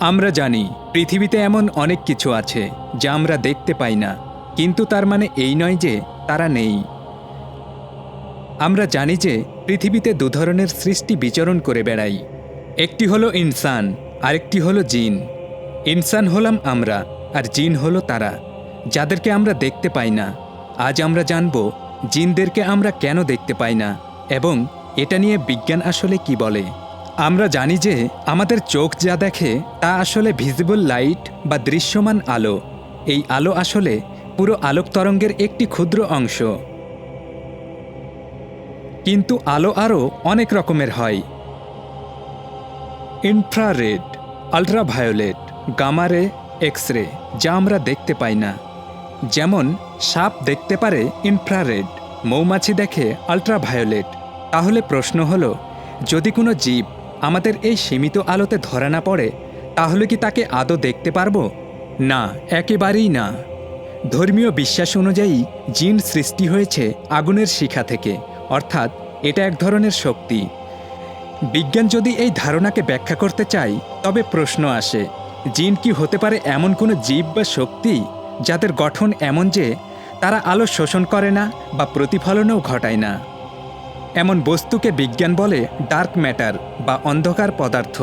আমরা জানি, পৃথিবীতে এমন অনেক কিছু আছে, যা আমরা দেখতে পাই না। কিন্তু তার মানে এই নয় যে, তারা নেই। আমরা জানি যে, পৃথিবীতে দু ধরনের সৃষ্টি বিচরণ করে বেড়াই। একটি হলো ইনসান, আরেকটি হলো জিন। ইনসান হলাম আমরা, আর জিন হলো তারা, যাদেরকে আমরা দেখতে পাই না। আজ আমরা জানব, জিনদেরকে আমরা কেন দেখতে পাই না, এবং এটা নিয়ে বিজ্ঞান আসলে কি বলে। আমরা জানি যে আমাদের চোখ যা দেখে তা আসলে ভিজিবল লাইট বা দৃশ্যমান আলো। এই আলো আসলে পুরো আলোক তরঙ্গের একটি ক্ষুদ্র অংশ। কিন্তু আলো আরও অনেক রকমের হয়। ইনফ্রারেড, আলট্রাভায়োলেট গামারে এক্স রে যা আমরা দেখতে পাই না। যেমন, সাপ দেখতে পারে ইনফ্রারেড, মৌমাছি দেখে আলট্রাভায়োলেট। তাহলে প্রশ্ন হলো, যদি কোনো জীব আমাদের এই সীমিত আলোতে ধরা না পড়ে, তাহলে কি তাকে আদৌ দেখতে পারব? না, একেবারেই না। ধর্মীয় বিশ্বাস অনুযায়ী জিন সৃষ্টি হয়েছে আগুনের শিখা থেকে, অর্থাৎ এটা এক ধরনের শক্তি। বিজ্ঞান যদি এই ধারণাকে ব্যাখ্যা করতে চাই তবে প্রশ্ন আসে, জিন কি হতে পারে এমন কোনো জীব বা শক্তি, যাদের গঠন এমন যে তারা আলো শোষণ করে না বা প্রতিফলনও ঘটায় না? এমন বস্তুকে বিজ্ঞান বলে ডার্ক ম্যাটার বা অন্ধকার পদার্থ।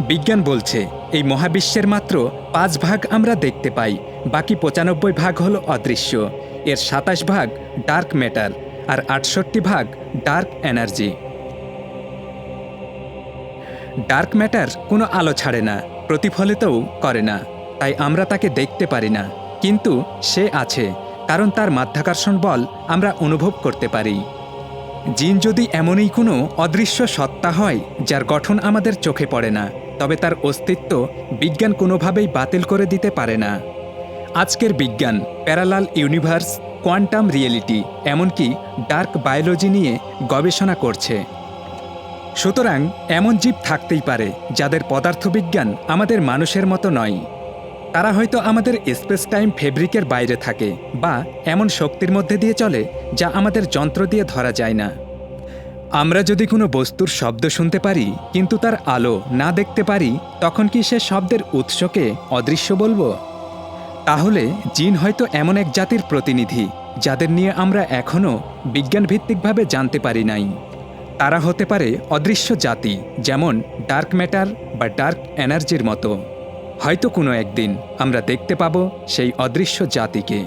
বিজ্ঞান বলছে, এই মহাবিশ্বের মাত্র পাঁচ ভাগ আমরা দেখতে পাই, বাকি পঁচানব্বই ভাগ হলো অদৃশ্য। এর সাতাশ ভাগ ডার্ক ম্যাটার আর আটষট্টি ভাগ ডার্ক এনার্জি। ডার্ক ম্যাটার কোনো আলো ছাড়ে না, প্রতিফলিতও করে না, তাই আমরা তাকে দেখতে পারি না। কিন্তু সে আছে, কারণ তার মাধ্যাকর্ষণ বল আমরা অনুভব করতে পারি। জিন যদি এমনই কোনো অদৃশ্য সত্তা হয়, যার গঠন আমাদের চোখে পড়ে না, তবে তার অস্তিত্ব বিজ্ঞান কোনোভাবেই বাতিল করে দিতে পারে না। আজকের বিজ্ঞান, প্যারালাল ইউনিভার্স, কোয়ান্টাম রিয়েলিটি, এমনকি ডার্ক বায়োলজি নিয়ে গবেষণা করছে। সুতরাং এমন জীব থাকতেই পারে, যাদের পদার্থবিজ্ঞান আমাদের মানুষের মতো নয়। তারা হয়তো আমাদের স্পেস টাইম ফেব্রিকের বাইরে থাকে, বা এমন শক্তির মধ্যে দিয়ে চলে, যা আমাদের যন্ত্র দিয়ে ধরা যায় না। আমরা যদি কোনো বস্তুর শব্দ শুনতে পারি, কিন্তু তার আলো না দেখতে পারি, তখন কি সে শব্দের উৎসকে অদৃশ্য বলব? তাহলে জিন হয়তো এমন এক জাতির প্রতিনিধি, যাদের নিয়ে আমরা এখনও বিজ্ঞানভিত্তিকভাবে জানতে পারি নাই। তারা হতে পারে অদৃশ্য জাতি, যেমন ডার্ক ম্যাটার বা ডার্ক এনার্জির মতো। হয়তো কোনো একদিন আমরা দেখতে পাব সেই অদৃশ্য জাতিকে।